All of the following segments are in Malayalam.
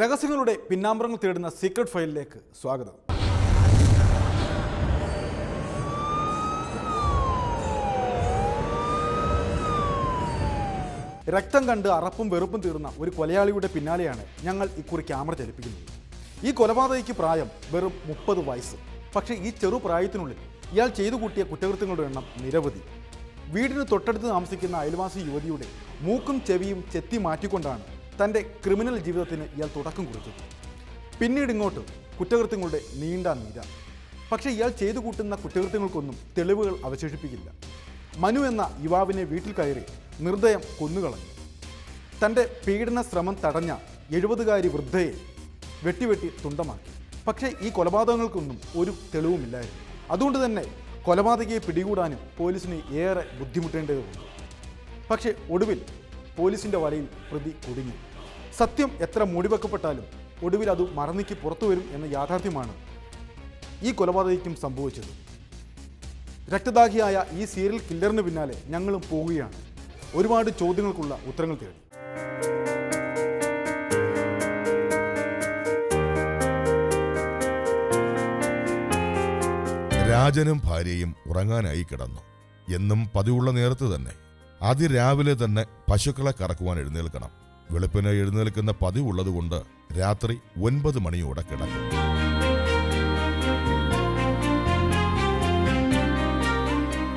രഹസ്യങ്ങളുടെ പിന്നാമ്പറങ്ങൾ തേടുന്ന സീക്രട്ട് ഫയലിലേക്ക് സ്വാഗതം. രക്തം കണ്ട് അറപ്പും വെറുപ്പും തീർന്ന ഒരു കൊലയാളിയുടെ പിന്നാലെയാണ് ഞങ്ങൾ ഇക്കുറി ക്യാമറ ചലിപ്പിക്കുന്നത്. ഈ കൊലപാതകയ്ക്ക് പ്രായം വെറും മുപ്പത് വയസ്സ്. പക്ഷേ ഈ ചെറു പ്രായത്തിനുള്ളിൽ ഇയാൾ ചെയ്തു കൂട്ടിയ കുറ്റകൃത്യങ്ങളുടെ എണ്ണം നിരവധി. വീടിന് തൊട്ടടുത്ത് താമസിക്കുന്ന അയൽവാസി യുവതിയുടെ മൂക്കും ചെവിയും ചെത്തി മാറ്റിക്കൊണ്ടാണ് തന്റെ ക്രിമിനൽ ജീവിതത്തിന് ഇയാൾ തുടക്കം കുറിച്ചു. പിന്നീട് ഇങ്ങോട്ട് കുറ്റകൃത്യങ്ങളുടെ നീണ്ട നീര. പക്ഷേ ഇയാൾ ചെയ്തു കൂട്ടുന്ന കുറ്റകൃത്യങ്ങൾക്കൊന്നും തെളിവുകൾ അവശേഷിപ്പിക്കില്ല. മനു എന്ന യുവാവിനെ വീട്ടിൽ കയറി നിർദ്ദയം കൊന്നുകളഞ്ഞു. തന്റെ പീഡന ശ്രമം തടഞ്ഞ എഴുപതുകാരി വൃദ്ധയെ വെട്ടിവെട്ടി തുണ്ടമാക്കി. പക്ഷേ ഈ കൊലപാതകങ്ങൾക്കൊന്നും ഒരു തെളിവുമില്ലായിരുന്നു. അതുകൊണ്ട് തന്നെ കൊലപാതകയെ പിടികൂടാനും പോലീസിന് ഏറെ ബുദ്ധിമുട്ടേണ്ടതുണ്ട്. പക്ഷേ ഒടുവിൽ പോലീസിന്റെ വലയിൽ പ്രതി കുടുങ്ങി. സത്യം എത്ര മൂടിവെക്കപ്പെട്ടാലും ഒടുവിൽ അത് മറന്നിക്ക് പുറത്തു വരും എന്ന യാഥാർത്ഥ്യമാണ് ഈ കൊലപാതകയ്ക്കും സംഭവിച്ചത്. രക്തദാഹിയായ ഈ സീരിയൽ കില്ലറിന് പിന്നാലെ ഞങ്ങളും പോവുകയാണ്. ഒരുപാട് ചോദ്യങ്ങൾക്കുള്ള ഉത്തരങ്ങൾ തേടി. രാജനും ഭാര്യയും ഉറങ്ങാനായി കിടന്നു. എന്നും പതിവുള്ള നേരത്ത് തന്നെ. അതിരാവിലെ തന്നെ പശുക്കളെ കറക്കുവാൻ എഴുന്നേൽക്കണം. വെളുപ്പിന് എഴുന്നേൽക്കുന്ന പതിവുള്ളതുകൊണ്ട് രാത്രി ഒൻപത് മണിയോടെ കിടക്കും.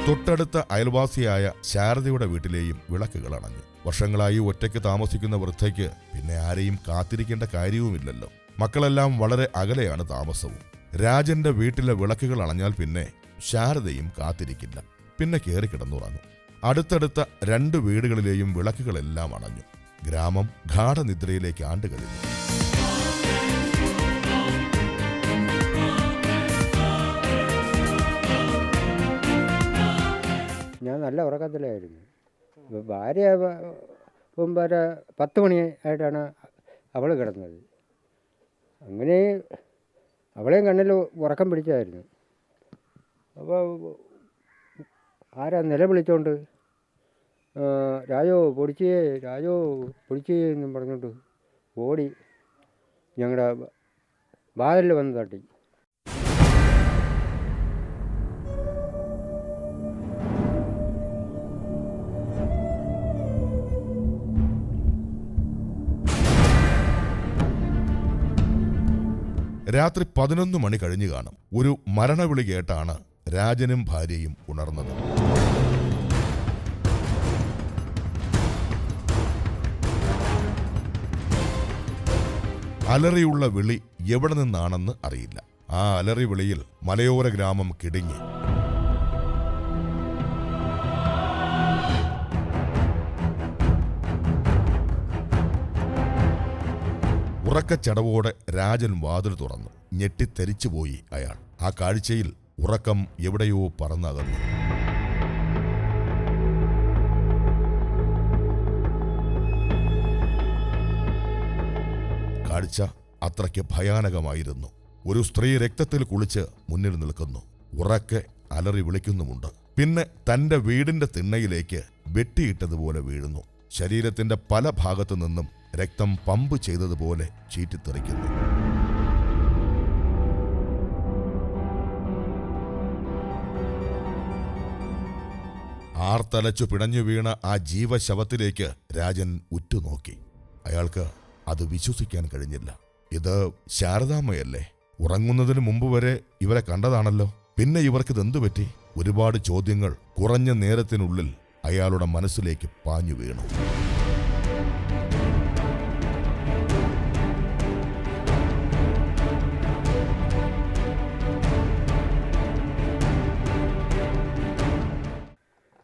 തൊട്ടടുത്ത അയൽവാസിയായ ശാരദയുടെ വീട്ടിലെയും വിളക്കുകൾ അണഞ്ഞു. വർഷങ്ങളായി ഒറ്റയ്ക്ക് താമസിക്കുന്ന വൃദ്ധയ്ക്ക് പിന്നെ ആരെയും കാത്തിരിക്കേണ്ട കാര്യവുമില്ലല്ലോ. മക്കളെല്ലാം വളരെ അകലെയാണ് താമസവും. രാജന്റെ വീട്ടിലെ വിളക്കുകൾ അണഞ്ഞാൽ പിന്നെ ശാരദയും കാത്തിരിക്കില്ല. പിന്നെ കയറി കിടന്നുറങ്ങും. അടുത്തടുത്ത രണ്ട് വീടുകളിലെയും വിളക്കുകളെല്ലാം അണഞ്ഞു. ഗ്രാമം ഗാഠനിദ്രയിലേക്ക് ആണ്ടുകളിൽ ഞാൻ നല്ല ഉറക്കത്തിലായിരുന്നു. ഭാര്യ വരെ പത്ത് മണി ആയിട്ടാണ് അവൾ കിടന്നത്. അങ്ങനെ അവളെയും കണ്ണിൽ ഉറക്കം പിടിച്ചായിരുന്നു. അപ്പോൾ ആരാ നിലവിളിച്ചോണ്ട്? രാജോ പൊടിച്ചേ രാജോ പൊടിച്ചേ എന്നും പറഞ്ഞുകൊണ്ട് ഓടി ഞങ്ങളുടെ വാതിലിൽ വന്ന് തട്ടി. രാത്രി പതിനൊന്ന് മണി കഴിഞ്ഞു കാണും. ഒരു മരണവിളി കേട്ടാണ് രാജനും ഭാര്യയും ഉണർന്നത്. അലറിയുള്ള വിളി എവിടെ നിന്നാണെന്ന് അറിയില്ല. ആ അലറി വിളിയിൽ മലയോര ഗ്രാമം കിടുങ്ങി. ഉറക്കച്ചടവോടെ രാജൻ വാതിൽ തുറന്നു. ഞെട്ടിത്തെരിച്ചുപോയി അയാൾ. ആ കാഴ്ചയിൽ ഉറക്കം എവിടെയോ പറന്നകന്നു. കാഴ്ച അത്രയ്ക്ക് ഭയാനകമായിരുന്നു. ഒരു സ്ത്രീ രക്തത്തിൽ കുളിച്ച് മുന്നിൽ നിൽക്കുന്നു. ഉറക്കെ അലറി വിളിക്കുന്നുമുണ്ട്. പിന്നെ തന്റെ വീടിന്റെ തിണ്ണയിലേക്ക് വെട്ടിയിട്ടതുപോലെ വീഴുന്നു. ശരീരത്തിന്റെ പല ഭാഗത്തു നിന്നും രക്തം പമ്പ് ചെയ്തതുപോലെ ചീറ്റിത്തെറിക്കുന്നു. ആർത്തലച്ചു പിണഞ്ഞു വീണ ആ ജീവശവത്തിലേക്ക് രാജൻ ഉറ്റുനോക്കി. അയാൾക്ക് അത് വിശ്വസിക്കാൻ കഴിഞ്ഞില്ല. ഇത് ശാരദാമ്മയല്ലേ? ഉറങ്ങുന്നതിന് മുമ്പ് വരെ ഇവരെ കണ്ടതാണല്ലോ. പിന്നെ ഇവർക്കിതെന്തു പറ്റി? ഒരുപാട് ചോദ്യങ്ങൾ കുറഞ്ഞ നേരത്തിനുള്ളിൽ അയാളുടെ മനസ്സിലേക്ക് പാഞ്ഞു വീണു.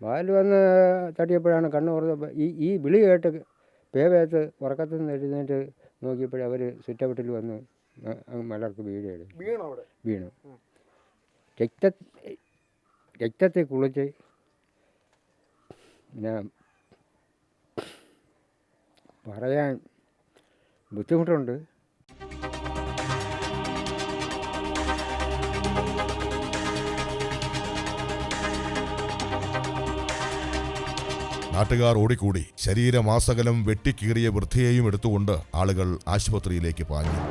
ബാലു വന്ന് തട്ടിയപ്പോഴാണ് കണ്ണു കുറഞ്ഞ ഈ ഈ വിളി കേട്ട് പേവേത്ത് ഉറക്കത്തിൽ നിന്ന് എഴുന്നേറ്റ് നോക്കിയപ്പോഴേ അവർ ചുറ്റവട്ടിൽ വന്ന് മലർക്ക് വീഴുകയാണ് വീണു രക്ത രക്തത്തെ കുളിച്ച് ഞാൻ പറയാൻ ബുദ്ധിമുട്ടുണ്ട്. നാട്ടുകാർ ഓടിക്കൂടി ശരീരമാസകലം വെട്ടിക്കീറിയ വൃദ്ധയെയും എടുത്തുകൊണ്ട് ആളുകൾ ആശുപത്രിയിലേക്ക് പാഞ്ഞു.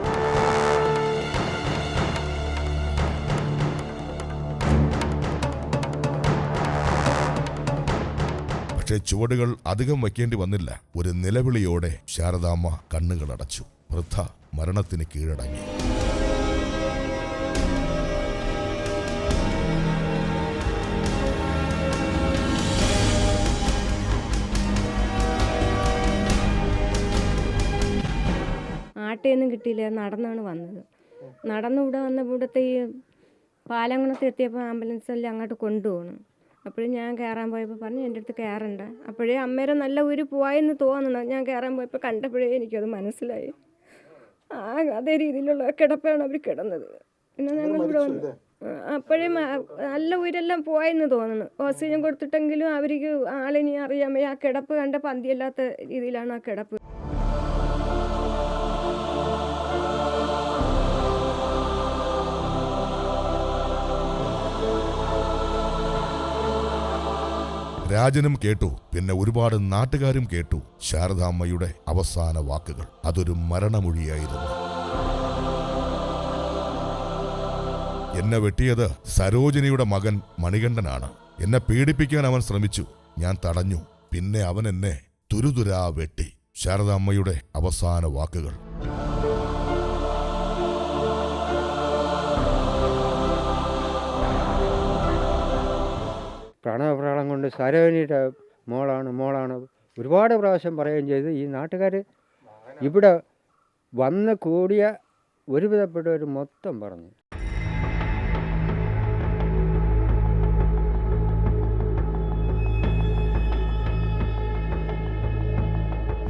പക്ഷേ ചുവടുകൾ അധികം വയ്ക്കേണ്ടി വന്നില്ല. ഒരു നിലവിളിയോടെ ശാരദാമ്മ കണ്ണുകളടച്ചു. വൃദ്ധ മരണത്തിന് കീഴടങ്ങി. ആട്ടയൊന്നും കിട്ടിയില്ല. നടന്നാണ് വന്നത്. നടന്ന് ഇവിടെ വന്ന ഇവിടുത്തെ ഈ പാലംകുണത്ത് എത്തിയപ്പോൾ ആംബുലൻസെല്ലാം അങ്ങോട്ട് കൊണ്ടുപോകണം. അപ്പോഴും ഞാൻ കയറാൻ പോയപ്പോൾ പറഞ്ഞു എന്റെ അടുത്ത് കയറണ്ട. അപ്പോഴേ അമ്മേരെ നല്ല ഒരു പോയെന്ന് തോന്നണം. ഞാൻ കയറാൻ പോയപ്പോൾ കണ്ടപ്പോഴേ എനിക്കത് മനസ്സിലായി. ആ അതേ രീതിയിലുള്ള കിടപ്പാണ് അവർ കിടന്നത്. പിന്നെ ഞങ്ങൾ ഇവിടെ വന്നു അപ്പോഴേ നല്ല ഉയരെല്ലാം പോയെന്ന് തോന്നുന്നു ഓക്സിജൻ കൊടുത്തിട്ടെങ്കിലും അവർക്ക് ആളിനി അറിയാൻ വയ്യ. ആ കിടപ്പ് കണ്ട പന്തിയല്ലാത്ത രീതിയിലാണ് ആ കിടപ്പ്. രാജനും കേട്ടു. പിന്നെ ഒരുപാട് നാട്ടുകാരും കേട്ടു. ശാരദാമ്മയുടെ അവസാന വാക്കുകൾ. അതൊരു മരണമൊഴിയായിരുന്നു. എന്നെ വെട്ടിയത് സരോജിനിയുടെ മകൻ മണികണ്ഠനാണ്. എന്നെ പീഡിപ്പിക്കാൻ അവൻ ശ്രമിച്ചു. ഞാൻ തടഞ്ഞു. പിന്നെ അവൻ എന്നെ തുരുതുരാ വെട്ടി. ശാരദാമ്മയുടെ അവസാന വാക്കുകൾ. പ്രണവപ്രാളം കൊണ്ട് സരോജിനിയുടെ മോളാണ് മോളാണ്. ഒരുപാട് പ്രാവശ്യം പറയുകയും ചെയ്ത്. ഈ നാട്ടുകാർ ഇവിടെ വന്ന് കൂടിയ ഒരുവിധപ്പെട്ടവർ മൊത്തം പറഞ്ഞു.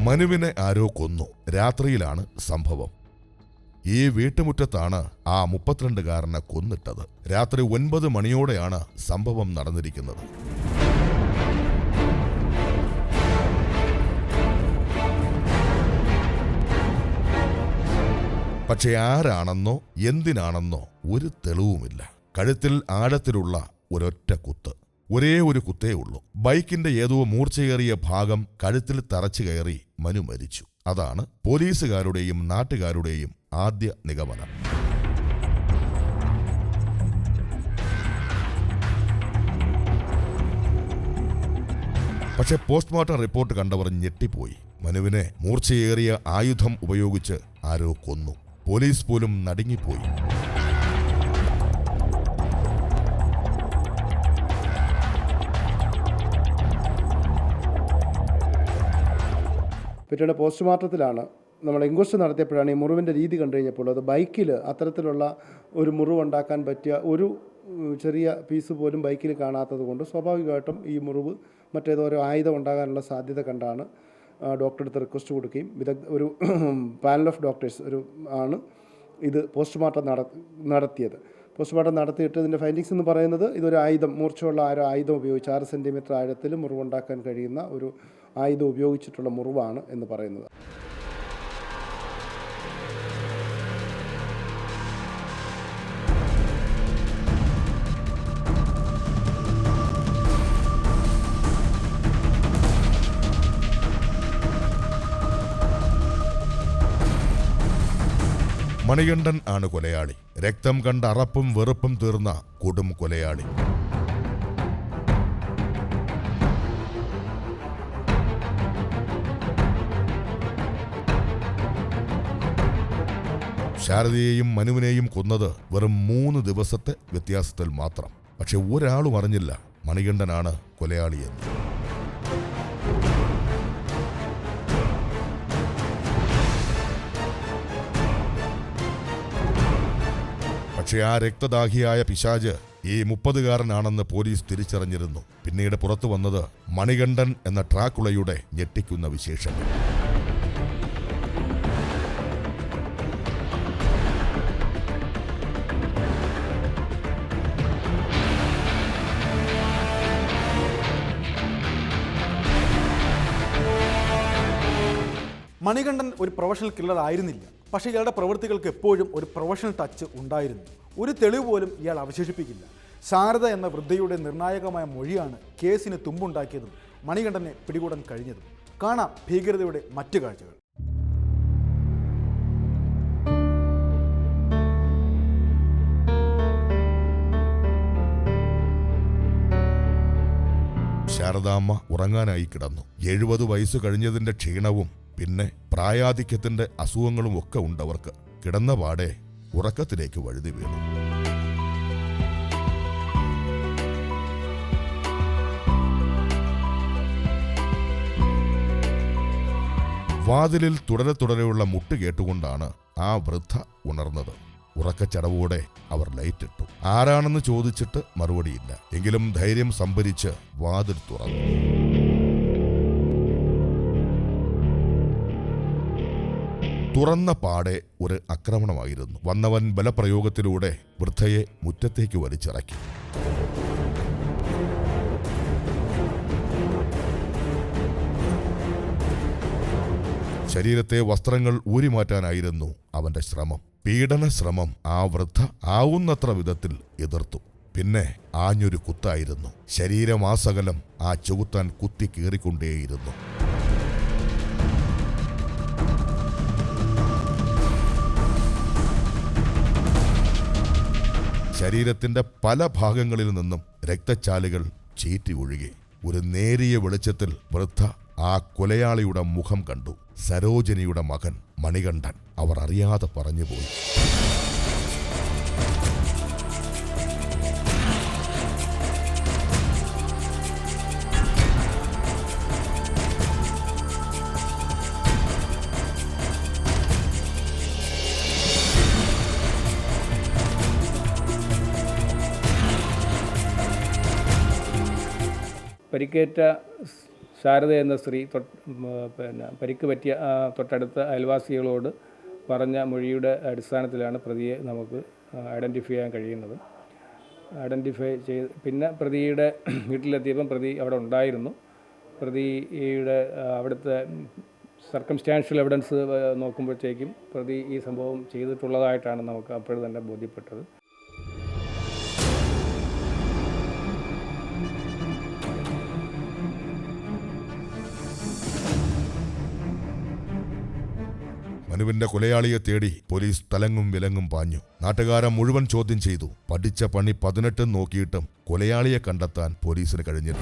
മനുവിനെ ആരോ കൊന്നു. രാത്രിയിലാണ് സംഭവം. ഈ വീട്ടുമുറ്റത്താണ് ആ മുപ്പത്തിരണ്ടുകാരനെ കൊന്നിട്ടത്. രാത്രി ഒൻപത് മണിയോടെയാണ് സംഭവം നടന്നിരിക്കുന്നത്. പക്ഷെ ആരാണെന്നോ എന്തിനാണെന്നോ ഒരു തെളിവുമില്ല. കഴുത്തിൽ ആഴത്തിലുള്ള ഒരൊറ്റ കുത്ത്. ഒരേ ഒരു കുത്തേ ഉള്ളൂ. ബൈക്കിന്റെ ഏതോ മൂർച്ചയേറിയ ഭാഗം കഴുത്തിൽ തറച്ചു കയറി മനു മരിച്ചു. അതാണ് പോലീസുകാരുടെയും നാട്ടുകാരുടെയും ആദ്യ നിഗമനം. പക്ഷെ പോസ്റ്റ്മോർട്ടം റിപ്പോർട്ട് കണ്ടവർ ഞെട്ടിപ്പോയി. മനുവിനെ മൂർച്ചയേറിയ ആയുധം ഉപയോഗിച്ച് ആരോ കൊന്നു. പോലീസ് പോലും നടുങ്ങിപ്പോയി. പിന്നീട് പോസ്റ്റ്മോർട്ടത്തിലാണ് നമ്മൾ ഇൻക്വസ്റ്റ് നടത്തിയപ്പോഴാണ് ഈ മുറിവിന്റെ രീതി കണ്ടു കഴിഞ്ഞപ്പോൾ അത് ബൈക്കിൽ അത്തരത്തിലുള്ള ഒരു മുറിവ് ഉണ്ടാക്കാൻ പറ്റിയ ഒരു ചെറിയ പീസ് പോലും ബൈക്കിൽ കാണാത്തത് കൊണ്ട് സ്വാഭാവികമായിട്ടും ഈ മുറിവ് മറ്റേതോ ഒരു ആയുധം ഉണ്ടാകാനുള്ള സാധ്യത കണ്ടാണ് ഡോക്ടറെ അടുത്ത് റിക്വസ്റ്റ് കൊടുക്കുകയും വിദഗ്ധ ഒരു പാനൽ ഓഫ് ഡോക്ടേഴ്സ് ഒരു ആണ് ഇത് പോസ്റ്റ്മോർട്ടം നട നടത്തിയത്. പോസ്റ്റ്മോർട്ടം നടത്തിയിട്ട് ഇതിന്റെ ഫൈൻഡിങ്സ് എന്ന് പറയുന്നത് ഇതൊരു ആയുധം മൂർച്ചയുള്ള ഒരു ആയുധം ഉപയോഗിച്ച് ആറ് സെന്റിമീറ്റർ ആഴത്തിൽ മുറിവുണ്ടാക്കാൻ കഴിയുന്ന ഒരു ആയുധം ഉപയോഗിച്ചിട്ടുള്ള മുറിവാണ് എന്ന് പറയുന്നത്. മണികണ്ഠൻ ആണ് കൊലയാളി. രക്തം കണ്ട അറപ്പും വെറുപ്പും തീർന്ന കൊടും കൊലയാളി. ശാരദയെയും മനുവിനെയും കൊന്നത് വെറും മൂന്ന് ദിവസത്തെ വ്യത്യാസത്തിൽ മാത്രം. പക്ഷെ ഒരാളും അറിഞ്ഞില്ല മണികണ്ഠനാണ് കൊലയാളിയെന്ന്. പക്ഷേ ആ രക്തദാഹിയായ പിശാജ് ഈ മുപ്പതുകാരനാണെന്ന് പോലീസ് തിരിച്ചറിഞ്ഞിരുന്നു. പിന്നീട് പുറത്തു വന്നത് മണികണ്ഠൻ എന്ന ട്രാക്കുളയുടെ ഞെട്ടിക്കുന്ന വിശേഷങ്ങൾ. മണികണ്ഠൻ ഒരു പ്രൊഫഷണൽ കില്ലർ ആയിരുന്നില്ല പക്ഷേ ഇയാളുടെ പ്രവൃത്തികൾക്ക് എപ്പോഴും ഒരു പ്രൊഫഷണൽ ടച്ച് ഉണ്ടായിരുന്നു. ഒരു തെളിവ് പോലും ഇയാൾ അവശേഷിപ്പിക്കില്ല. ശാരദ എന്ന വൃദ്ധയുടെ നിർണായകമായ മൊഴിയാണ് കേസിന് തുമ്പുണ്ടാക്കിയതും മണികണ്ഠനെ പിടികൂടാൻ കഴിഞ്ഞതും. കാണാം ഭീകരതയുടെ മറ്റു കാഴ്ചകൾ. ശാരദാമ്മ ഉറങ്ങാനായി കിടന്നു. എഴുപത് വയസ്സ് കഴിഞ്ഞതിന്റെ ക്ഷീണവും പിന്നെ പ്രായാധിക്യത്തിന്റെ അസുഖങ്ങളും ഒക്കെ ഉണ്ടവർക്ക് കിടന്ന പാടെ ഉറക്കത്തിലേക്ക് വഴുതി വീണു. വാതിലിൽ തുടരെ തുടരെയുള്ള മുട്ട് കേട്ടുകൊണ്ടാണ് ആ വൃദ്ധ ഉണർന്നത്. ഉറക്കച്ചടവോടെ അവർ ലൈറ്റിട്ടു. ആരാണെന്ന് ചോദിച്ചിട്ട് മറുപടിയില്ല. എങ്കിലും ധൈര്യം സംഭരിച്ച് വാതിൽ തുറന്നു. തുറന്ന പാടെ ഒരു ആക്രമണമായിരുന്നു. വന്നവൻ ബലപ്രയോഗത്തിലൂടെ വൃദ്ധയെ മുറ്റത്തേക്ക് വലിച്ചിറക്കി. ശരീരത്തെ വസ്ത്രങ്ങൾ ഊരിമാറ്റാനായിരുന്നു അവന്റെ ശ്രമം. പീഡന ശ്രമം ആ വൃദ്ധ ആവുന്നത്ര വിധത്തിൽ എതിർത്തു. പിന്നെ ആഞ്ഞൊരു കുത്തായിരുന്നു. ശരീരമാസകലം ആ ചുകുത്താൻ കുത്തി കീറിക്കൊണ്ടേയിരുന്നു. ശരീരത്തിന്റെ പല ഭാഗങ്ങളിൽ നിന്നും രക്തച്ചാലുകൾ ചീറ്റി ഒഴുകി. ഒരു നേരിയ വെളിച്ചത്തിൽ വൃദ്ധ ആ കൊലയാളിയുടെ മുഖം കണ്ടു. സരോജനിയുടെ മകൻ മണികണ്ഠൻ. അവർ അറിയാതെ പറഞ്ഞുപോയി പരിക്കേറ്റ ശാരദ എന്ന സ്ത്രീ പിന്നെ പരിക്ക് പറ്റിയ തൊട്ടടുത്ത അയൽവാസികളോട് പറഞ്ഞ മൊഴിയുടെ അടിസ്ഥാനത്തിലാണ് പ്രതിയെ നമുക്ക് ഐഡന്റിഫൈ ചെയ്യാൻ കഴിയുന്നത്. ഐഡന്റിഫൈ ചെയ്ത് പിന്നെ പ്രതിയുടെ വീട്ടിലെത്തിയപ്പം പ്രതി അവിടെ ഉണ്ടായിരുന്നു. പ്രതിയുടെ അവിടുത്തെ സർക്കംസ്റ്റാൻഷ്യൽ എവിഡൻസ് നോക്കുമ്പോഴത്തേക്കും പ്രതി ഈ സംഭവം ചെയ്തിട്ടുള്ളതായിട്ടാണ് നമുക്ക് അപ്പോൾ തന്നെ ബോധ്യപ്പെട്ടത്. മനുവിന്റെ കൊലയാളിയെ തേടി പോലീസ് തലങ്ങും വിലങ്ങും പാഞ്ഞു. നാട്ടുകാരെ മുഴുവൻ ചോദ്യം ചെയ്തു. പഠിച്ച പണി പതിനെട്ടും നോക്കിയിട്ടും കൊലയാളിയെ കണ്ടെത്താൻ പോലീസിന് കഴിഞ്ഞില്ല.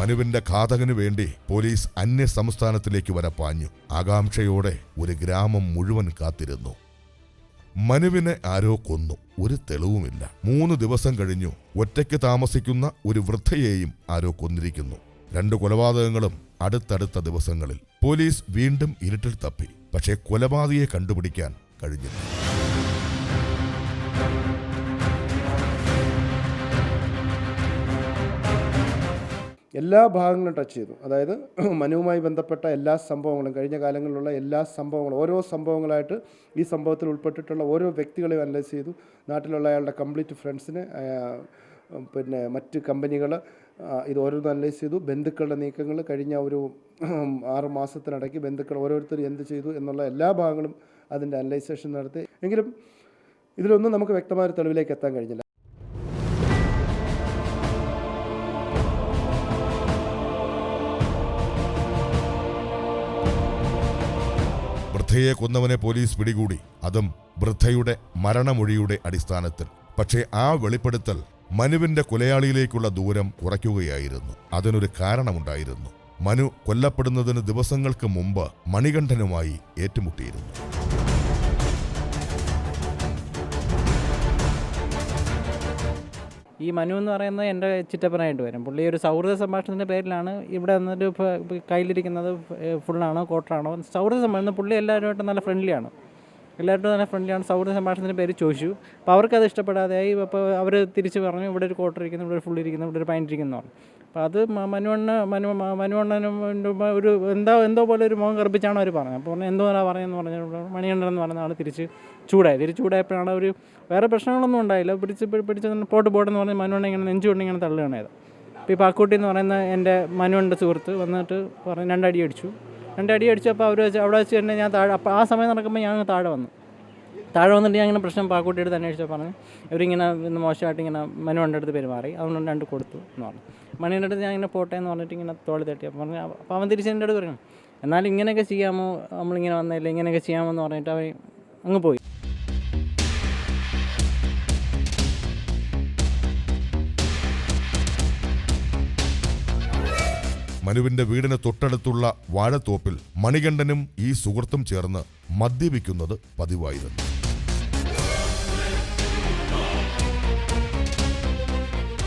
മനുവിന്റെ ഘാതകനു വേണ്ടി പോലീസ് അന്യ സംസ്ഥാനത്തിലേക്ക് വരെ പാഞ്ഞു. ആകാംക്ഷയോടെ ഒരു ഗ്രാമം മുഴുവൻ കാത്തിരുന്നു. മനുവിനെ ആരോ കൊന്നു. ഒരു തെളിവുമില്ല. മൂന്ന് ദിവസം കഴിഞ്ഞു ഒറ്റയ്ക്ക് താമസിക്കുന്ന ഒരു വൃദ്ധയെയും ആരോ കൊന്നിരിക്കുന്നു. രണ്ട് കൊലപാതകങ്ങളും അടുത്തടുത്ത ദിവസങ്ങളിൽ. പോലീസ് വീണ്ടും ഇരുട്ടിൽ തപ്പി. പക്ഷേ കൊലപാതകയെ കണ്ടുപിടിക്കാൻ കഴിഞ്ഞില്ല. എല്ലാ ഭാഗങ്ങളും ടച്ച് ചെയ്തു. അതായത് മനുവുമായി ബന്ധപ്പെട്ട എല്ലാ സംഭവങ്ങളും കഴിഞ്ഞ കാലങ്ങളിലുള്ള എല്ലാ സംഭവങ്ങളും ഓരോ സംഭവങ്ങളായിട്ട് ഈ സംഭവത്തിൽ ഉൾപ്പെട്ടിട്ടുള്ള ഓരോ വ്യക്തികളെയും അനലൈസ് ചെയ്തു. നാട്ടിലുള്ള അയാളുടെ കംപ്ലീറ്റ് ഫ്രണ്ട്സിനെ പിന്നെ മറ്റ് കമ്പനികൾ ഇത് ഓരോന്നും അനലൈസ് ചെയ്തു. ബന്ധുക്കളുടെ നീക്കങ്ങൾ കഴിഞ്ഞ ഒരു ആറ് മാസത്തിനിടയ്ക്ക് ബന്ധുക്കൾ ഓരോരുത്തർ എന്ത് ചെയ്തു എന്നുള്ള എല്ലാ ഭാഗങ്ങളും അതിന്റെ അനലൈസേഷൻ നടത്തി. എങ്കിലും ഇതിലൊന്നും നമുക്ക് വ്യക്തമായ തെളിവിലേക്ക് എത്താൻ കഴിഞ്ഞില്ല. വൃദ്ധയെ കൊന്നവനെ പോലീസ് പിടികൂടി. അതും വൃദ്ധയുടെ മരണമൊഴിയുടെ അടിസ്ഥാനത്തിൽ. പക്ഷേ ആ വെളിപ്പെടുത്തൽ മനുവിന്റെ കൊലയാളിയിലേക്കുള്ള ദൂരം കുറയ്ക്കുകയായിരുന്നു. അതിനൊരു കാരണമുണ്ടായിരുന്നു. മനു കൊല്ലപ്പെടുന്നതിന് ദിവസങ്ങൾക്ക് മുമ്പ് മണികണ്ഠനുമായി ഏറ്റുമുട്ടിയിരുന്നു. ഈ മനു എന്ന് പറയുന്നത് എന്റെ ചിറ്റപ്പനായിട്ട് വരും. പുള്ളി ഒരു സൗഹൃദ സംഭാഷണത്തിന്റെ പേരിലാണ് ഇവിടെ ഫ- കയ്യിലിരിക്കുന്നത് ഫുള്ളാണോ കോട്ടറാണോ സൗഹൃദ സംഭാഷണം പുള്ളി എല്ലാവരുമായിട്ടും നല്ല ഫ്രണ്ട്ലിയാണ് എല്ലാവരും തന്നെ ഫ്രണ്ട്ലിയാണ് സൗഹൃദ സംഭാഷണത്തിന്റെ പേര് ചോദിച്ചു. അപ്പോൾ അവർക്കത് ഇഷ്ടപ്പെടാതെയായി അപ്പോൾ അവർ തിരിച്ച് പറഞ്ഞു ഇവിടെ ഒരു ക്വാർട്ടർ ഇരിക്കുന്നു ഇവിടെ ഒരു ഫുൾ ഇരിക്കുന്നു ഇവിടെ ഒരു പൈന്റ് ഇരിക്കുന്നു പറഞ്ഞു. അപ്പോൾ അത് മനുവണ്ണ മനു മനുവണ്ണനും ഒരു എന്താ എന്തോ പോലെ ഒരു മുഖം കറുപ്പിച്ചാണ് അവർ പറഞ്ഞത്. അപ്പോൾ പറഞ്ഞു എന്തോ പറയുന്നത് പറഞ്ഞു മണികണ്ഠൻ എന്ന് പറഞ്ഞ ആൾ തിരിച്ച് ചൂടായി. തിരിച്ച് ചൂടായപ്പോഴാണ് ഒരു വേറെ പ്രശ്നങ്ങളൊന്നും ഉണ്ടായില്ല. പിടിച്ച് പിടിച്ച് പോട്ട് പോട്ടെന്ന് പറഞ്ഞ് മനുവണ്ണ ഇങ്ങനെ നെഞ്ചുകൊണ്ട് ഇങ്ങനെ തള്ളുകയാണ് അപ്പോൾ ഈ പാക്കൂട്ടി എന്ന് പറയുന്ന എന്റെ മനുവന്റെ സുഹൃത്ത് വന്നിട്ട് പറഞ്ഞ് രണ്ടടി അടിച്ചു. രണ്ടടി അടിച്ചപ്പോൾ അവർ വെച്ച് അവിടെ വെച്ച് തന്നെ ഞാൻ താഴെ അപ്പോൾ ആ സമയം നടക്കുമ്പോൾ ഞാൻ താഴെ വന്നു. താഴെ വന്നിട്ട് ഞാൻ ഇങ്ങനെ പ്രശ്നം പാക്കൂട്ടിയെടുത്ത് അന്വേഷിച്ചാൽ പറഞ്ഞു ഇവരിങ്ങനെ മോശമായിട്ട് ഇങ്ങനെ മനുവിന്റെ അടുത്ത് പെരുമാറി അതുകൊണ്ട് രണ്ട് കൊടുത്തു എന്ന് പറഞ്ഞു. മണിയുടെ അടുത്ത് ഞാൻ ഇങ്ങനെ പോട്ടെ എന്ന് പറഞ്ഞിട്ട് ഇങ്ങനെ തോളി തട്ടി. അപ്പോൾ പറഞ്ഞു അപ്പോൾ അവൻ തിരിച്ച് എന്റെ അടുത്ത് പറയണം. എന്നാലും ഇങ്ങനെയൊക്കെ ചെയ്യാമോ? നമ്മളിങ്ങനെ വന്നില്ല ഇങ്ങനെയൊക്കെ ചെയ്യാമോ? എന്ന് പറഞ്ഞിട്ട് അവൻ അങ്ങ് പോയി. മനുവിന്റെ വീടിന് തൊട്ടടുത്തുള്ള വാഴത്തോപ്പിൽ മണികണ്ഠനും ഈ സുഹൃത്തും ചേർന്ന് മദ്യപിക്കുന്നത് പതിവായിരുന്നു.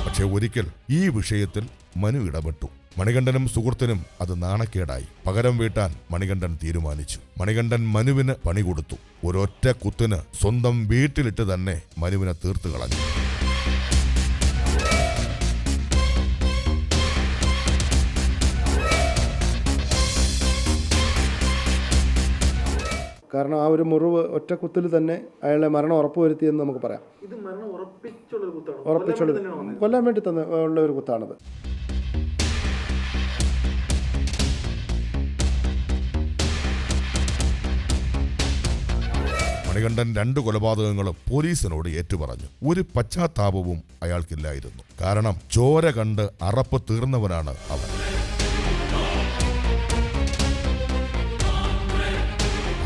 പക്ഷെ ഒരിക്കൽ ഈ വിഷയത്തിൽ മനു ഇടപെട്ടു. മണികണ്ഠനും സുഹൃത്തിനും അത് നാണക്കേടായി. പകരം വീട്ടാൻ മണികണ്ഠൻ തീരുമാനിച്ചു. മണികണ്ഠൻ മനുവിന് പണി കൊടുത്തു. ഒരൊറ്റ കുത്തിന് സ്വന്തം വീട്ടിലിട്ട് തന്നെ മനുവിനെ തീർത്തു കളഞ്ഞു. കാരണം ആ ഒരു മുറിവ് ഒറ്റ കുത്തിൽ തന്നെ അയാളെ മരണം ഉറപ്പുവരുത്തി എന്ന് നമുക്ക് പറയാം. ഇത് മരണം ഉറപ്പിച്ചുള്ള ഒരു കുത്താണ്. കൊല്ലാൻ വേണ്ടി തന്നെ ഉള്ള ഒരു കുത്താണത്. മണികണ്ഠൻ രണ്ട് കൊലപാതകങ്ങളും പോലീസിനോട് ഏറ്റുപറഞ്ഞു. ഒരു പശ്ചാത്താപവും അയാൾക്കില്ലായിരുന്നു. കാരണം ചോര കണ്ട് അറപ്പ് തീർന്നവനാണ് അവൻ.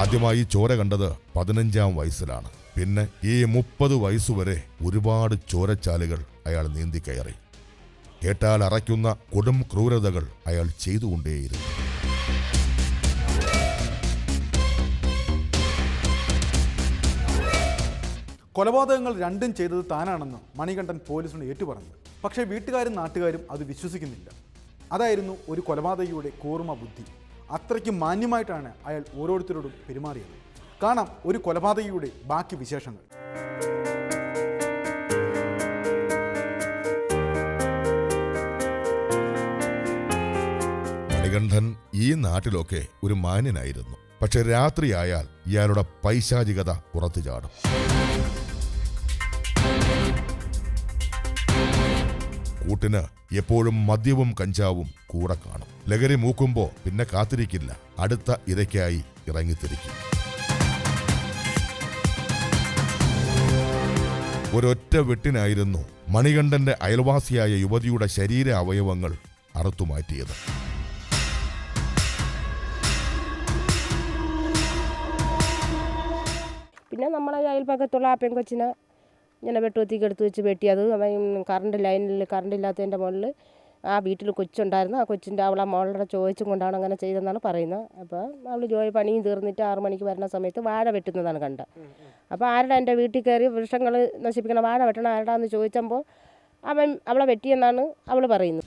ആദ്യമായി ചോര കണ്ടത് പതിനഞ്ചാം വയസ്സിലാണ്. പിന്നെ ഈ മുപ്പത് വയസ്സുവരെ ഒരുപാട് ചോരച്ചാലുകൾ അയാൾ നീന്തി കയറി. കേട്ടാൽ അറയ്ക്കുന്ന കൊടും ക്രൂരതകൾ അയാൾ ചെയ്തുകൊണ്ടേയിരുന്നു. കൊലപാതകങ്ങൾ രണ്ടും ചെയ്തത് താനാണെന്ന് മണികണ്ഠൻ പോലീസിനോട് ഏറ്റുപറഞ്ഞു. പക്ഷേ വീട്ടുകാരും നാട്ടുകാരും അത് വിശ്വസിക്കുന്നില്ല. അതായിരുന്നു ഒരു കൊലപാതകയുടെ കൂർമ്മ ബുദ്ധി അത്രയ്ക്ക് മാന്യമായിട്ടാണ് അയാൾ ഓരോരുത്തരോടും പെരുമാറിയത്. കാണാം ഒരു കൊലപാതകയുടെ ബാക്കി വിശേഷങ്ങൾ. മണികണ്ഠൻ ഈ നാട്ടിലൊക്കെ ഒരു മാന്യനായിരുന്നു. പക്ഷെ രാത്രിയായാൽ ഇയാളുടെ പൈശാചികത പുറത്തു ചാടും. കൂട്ടിന് എപ്പോഴും മദ്യവും കഞ്ചാവും കൂടെ കാണും. ലഹരി മൂക്കുമ്പോ പിന്നെ കാത്തിരിക്കില്ല. അടുത്ത ഇരയ്ക്കായി ഇറങ്ങിത്തിരിക്കും. ഒരൊറ്റ വെട്ടിനായിരുന്നു മണികണ്ഠന്റെ അയൽവാസിയായ യുവതിയുടെ ശരീര അവയവങ്ങൾ അറുത്തുമാറ്റിയത് പിന്നെ നമ്മളെ അയൽപ്പക്കത്തുള്ള ആ പെങ്കൊച്ചിനെ ഇങ്ങനെ വെട്ടുവത്തിക്ക് എടുത്ത് വെച്ച് വെട്ടി. അത് കറണ്ട് ലൈനിൽ കറണ്ട് ഇല്ലാത്തതിന്റെ മുകളിൽ ആ വീട്ടിൽ കൊച്ചുണ്ടായിരുന്നു. ആ കൊച്ചിന്റെ അവളെ മോളുടെ ചോദിച്ചും കൊണ്ടാണ് അങ്ങനെ ചെയ്തതെന്നാണ് പറയുന്നത്. അപ്പോൾ അവൾ ജോലി പണിയും തീർന്നിട്ട് ആറു മണിക്ക് വരുന്ന സമയത്ത് വാഴ വെട്ടുന്നതാണ് കണ്ട. അപ്പോൾ ആരുടെ എന്റെ വീട്ടിൽ കയറി വൃക്ഷങ്ങൾ നശിപ്പിക്കണം വാഴ വെട്ടണം ആരുടാന്ന് ചോദിച്ചപ്പോൾ അവൻ അവളെ വെട്ടിയെന്നാണ് അവൾ പറയുന്നത്.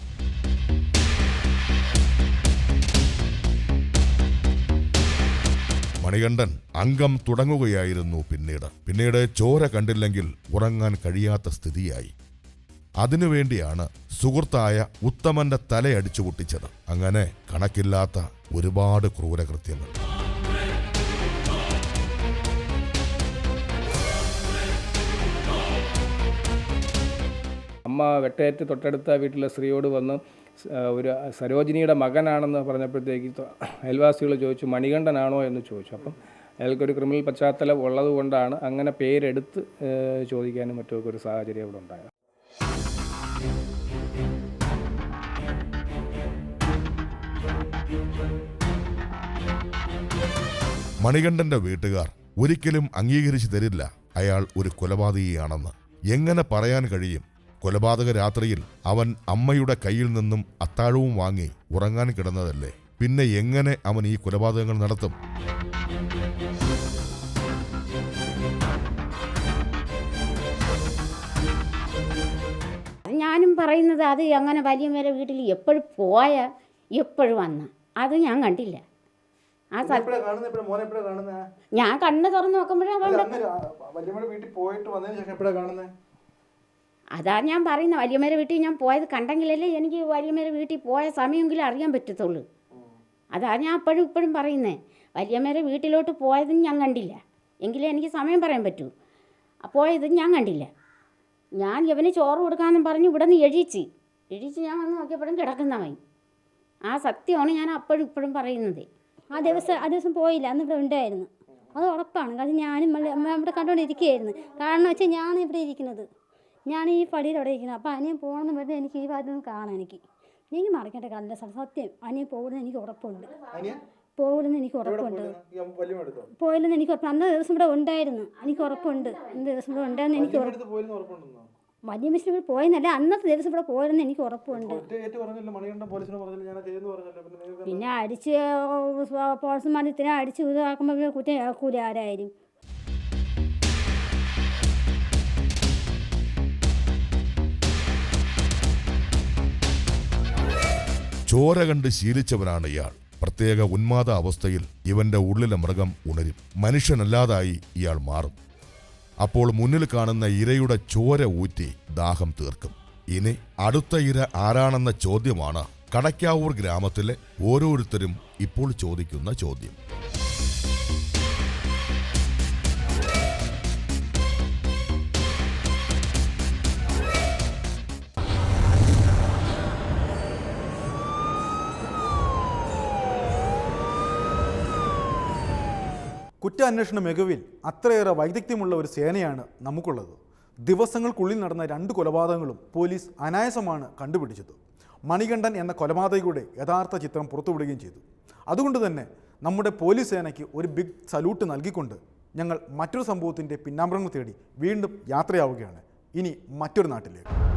മണികണ്ഠൻ അംഗം തുടങ്ങുകയായിരുന്നു പിന്നീട്. പിന്നീട് ചോര കണ്ടില്ലെങ്കിൽ ഉറങ്ങാൻ കഴിയാത്ത സ്ഥിതിയായി. അതിനുവേണ്ടിയാണ് സുഹൃത്തായ ഉത്തമന്റെ തലയടിച്ചു പൊട്ടിച്ചത്. അങ്ങനെ കണക്കില്ലാത്ത ഒരുപാട് ക്രൂരകൃത്യങ്ങൾ. അമ്മ വെട്ടേറ്റ് തൊട്ടടുത്ത വീട്ടിലെ സ്ത്രീയോട് വന്ന് ഒരു സരോജിനിയുടെ മകനാണെന്ന് പറഞ്ഞപ്പോഴത്തേക്ക് അയൽവാസികൾ ചോദിച്ചു മണികണ്ഠനാണോ എന്ന് ചോദിച്ചു. അപ്പം അയാൾക്കൊരു ക്രിമിനൽ പശ്ചാത്തലം ഉള്ളതുകൊണ്ടാണ് അങ്ങനെ പേരെടുത്ത് ചോദിക്കാനും മറ്റൊക്കെ ഒരു സാഹചര്യം ഇവിടെ ഉണ്ടായത്. മണികണ്ഠന്റെ വീട്ടുകാർ ഒരിക്കലും അംഗീകരിച്ചു തരില്ല അയാൾ ഒരു കൊലപാതകിയാണെന്ന്. എങ്ങനെ പറയാൻ കഴിയും? കൊലപാതക രാത്രിയിൽ അവൻ അമ്മയുടെ കയ്യിൽ നിന്നും അത്താഴവും വാങ്ങി ഉറങ്ങാൻ കിടന്നതല്ലേ? പിന്നെ എങ്ങനെ അവൻ ഈ കൊലപാതകങ്ങൾ നടത്തും? ഞാനും പറയുന്നത് അത് അങ്ങനെ വലിയ മേലെ വീട്ടിൽ എപ്പോഴും പോയ എപ്പോഴും വന്ന. അത് ഞാൻ കണ്ടില്ല. ആ സത്യം ഞാൻ കണ്ണ് തുറന്ന് നോക്കുമ്പോഴേ അവൻ വീട്ടിൽ പോയിട്ട് വന്നതിന് ശേഷം എപ്പോഴാണ് കാണുന്നത് അതാ ഞാൻ പറയുന്നത് വലിയമേരെ വീട്ടിൽ ഞാൻ പോയത് കണ്ടെങ്കിലല്ലേ എനിക്ക് വലിയമേരെ വീട്ടിൽ പോയ സമയമെങ്കിലും അറിയാൻ പറ്റത്തുള്ളൂ. അതാ ഞാൻ അപ്പോഴും ഇപ്പോഴും പറയുന്നത് വലിയമേരെ വീട്ടിലോട്ട് പോയതും ഞാൻ കണ്ടില്ല. എങ്കിലേ എനിക്ക് സമയം പറയാൻ പറ്റൂ. പോയതും ഞാൻ കണ്ടില്ല. ഞാൻ ഇവന് ചോറ് കൊടുക്കാമെന്നും പറഞ്ഞ് ഇവിടെ നിന്ന് എഴുതിച്ച് എഴുതിച്ച് ഞാൻ വന്ന് നോക്കിയപ്പോഴും കിടക്കുന്നവൻ ആ സത്യമാണ് ഞാൻ അപ്പോഴും ഇപ്പോഴും പറയുന്നത്. ആ ദിവസം ആ ദിവസം പോയില്ല. അന്ന് ഉണ്ടായിരുന്നു. അത് ഉറപ്പാണ്. കാരണം ഞാനും ഇവിടെ കണ്ടുകൊണ്ടിരിക്കുകയായിരുന്നു. കാരണം വെച്ചാൽ ഞാൻ ഇവിടെ ഇരിക്കുന്നത്. ഞാൻ ഈ പടിയിൽ അവിടെ ഇരിക്കുന്നത്. അപ്പോൾ അനിയൻ പോകണമെന്ന് പറഞ്ഞാൽ എനിക്ക് ഈ ഭാഗത്ത് നിന്ന് കാണാം എനിക്ക്. നീ മറക്കട്ടെ കല്ല സത്യം. അനിയൻ പോകുന്നത് എനിക്ക് ഉറപ്പുണ്ട്. പോകില്ലെന്ന് എനിക്ക് ഉറപ്പുണ്ട്. പോയില്ലെന്ന് എനിക്ക് ഉറപ്പ് അന്ന് ദിവസം ഇവിടെ ഉണ്ടായിരുന്നു. എനിക്ക് ഉറപ്പുണ്ട്. അന്ന് ദിവസം ഇവിടെ ഉണ്ടായിരുന്നു. എനിക്ക് വലിയ മിഷൻ ഇവിടെ പോയെന്നല്ല അന്നത്തെ ദിവസം ഇവിടെ പോയെന്ന് എനിക്ക് ഉറപ്പുണ്ട്. പിന്നെ അടിച്ച് പോൾസന്മാർ ഇത്രയും അടിച്ച് ഇതാക്കുമ്പോൾ കുറ്റം ഏൽക്കൂല ആരായാലും. ചോര കണ്ട് ശീലിച്ചവനാണ് ഇയാൾ. പ്രത്യേക ഉന്മാദ അവസ്ഥയിൽ ഇവന്റെ ഉള്ളിലെ മൃഗം ഉണരും. മനുഷ്യനല്ലാതായി ഇയാൾ മാറും. അപ്പോൾ മുന്നിൽ കാണുന്ന ഇരയുടെ ചോര ഊറ്റി ദാഹം തീർക്കും. ഇനി അടുത്ത ഇര ആരാണെന്ന ചോദ്യമാണ് കടയ്ക്കാവൂർ ഗ്രാമത്തിലെ ഓരോരുത്തരും ഇപ്പോൾ ചോദിക്കുന്ന ചോദ്യം. കുറ്റാന്വേഷണ മികവിൽ അത്രയേറെ വൈദഗ്ധ്യമുള്ള ഒരു സേനയാണ് നമുക്കുള്ളത്. ദിവസങ്ങൾക്കുള്ളിൽ നടന്ന രണ്ട് കൊലപാതകങ്ങളും പോലീസ് അനായാസമാണ് കണ്ടുപിടിച്ചത്. മണികണ്ഠൻ എന്ന കൊലപാതകയുടെ യഥാർത്ഥ ചിത്രം പുറത്തുവിടുകയും ചെയ്തു. അതുകൊണ്ട് തന്നെ നമ്മുടെ പോലീസ് സേനയ്ക്ക് ഒരു ബിഗ് സല്യൂട്ട് നൽകിക്കൊണ്ട് ഞങ്ങൾ മറ്റൊരു സംഭവത്തിന്റെ പിന്നാമ്പുറങ്ങൾ തേടി വീണ്ടും യാത്രയാവുകയാണ്. ഇനി മറ്റൊരു നാട്ടിലേക്ക്.